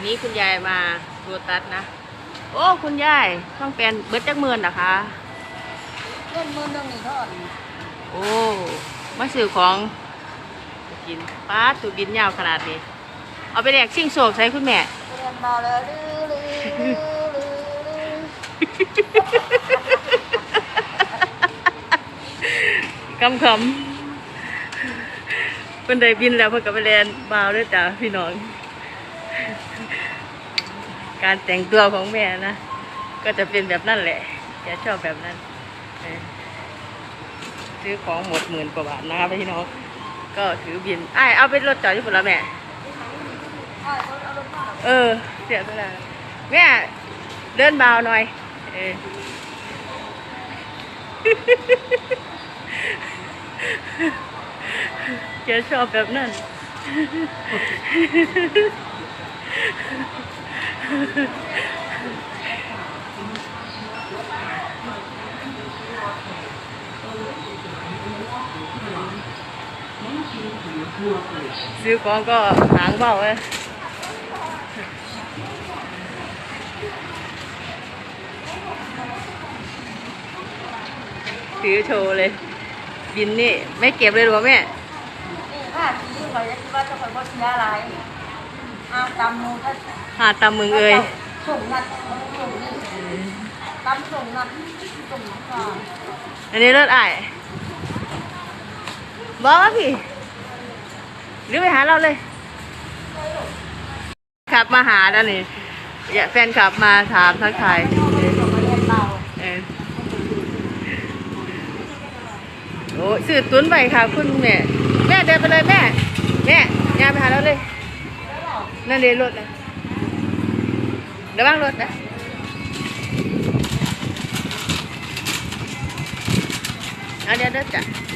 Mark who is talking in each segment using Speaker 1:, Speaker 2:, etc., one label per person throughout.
Speaker 1: วันนี้คุณยายมาโรตัสนะ โอ้คุณยายต้องเป็นเบิร์ดจักเมือนนะคะ
Speaker 2: เล่นมือหนึ่งนี่เท่าไหร่
Speaker 1: โอ้มาซื้อของกินป้าดตูบินยาวขนาดนี้ เอาไปแดกชิ่งโศกใส่คุณแม่
Speaker 2: เรียนมาแล้วลือลือลือลือ
Speaker 1: คำคำเพิ่นได้บินแล้วเพิ่นก็ไปเรียนบาวด้วยจ้ะพี่น้อง การแต่งตัวของแม่นะ ก็จะเป็นแบบนั้นแหละแกชอบแบบนั้น ซื้อของหมดหมื่นกว่าบาทนะคะพี่น้อง ก็ถือบินไอ้ายเอาไปรถจอดที่ฝุ่นแล้วแม่
Speaker 2: ใช่คนเอารถมา
Speaker 1: เออ เสียเวลาแม่เดินเบาหน่อย เออแกชอบแบบนั้น ซื้อของก็หางเบาเลยถือโชว์เลย บินนี่ ไม่เก็บเลยหรอแม่
Speaker 2: นี่ค่ะที่เขาจะคิดว่าจะคอยว่าเสียอะไร อาตำมูถ้า
Speaker 1: หาตามมึงเอ่ย
Speaker 2: ส่งนัดส่งนี่ตำส่งนัดส่งนัดก่อน
Speaker 1: อันนี้รถไอ้ายบอกว่าพี่หรือไปหาเราเลย ขับมาหาแล้วนี่อย่าแฟนขับมาถามทักทาย
Speaker 2: ส่งมาเรียนเรา
Speaker 1: เออโอ้สื่อตุ้นไปค่ะคุณแม่ แม่เดินไปเลยแม่ แม่ยายไปหาเราเลย นั่นเลยรถนะระวังรถนะเอาเดี๋ยวเดี๋ยวจ้ะ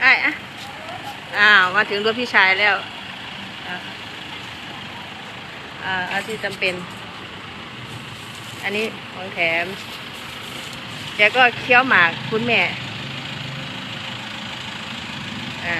Speaker 1: ไอ้อะอ้าวมาถึงรถพี่ชายแล้วอ่าเอาที่จำเป็น อันนี้ของแถมแกก็เคี้ยวหมากคุณแม่ อ่า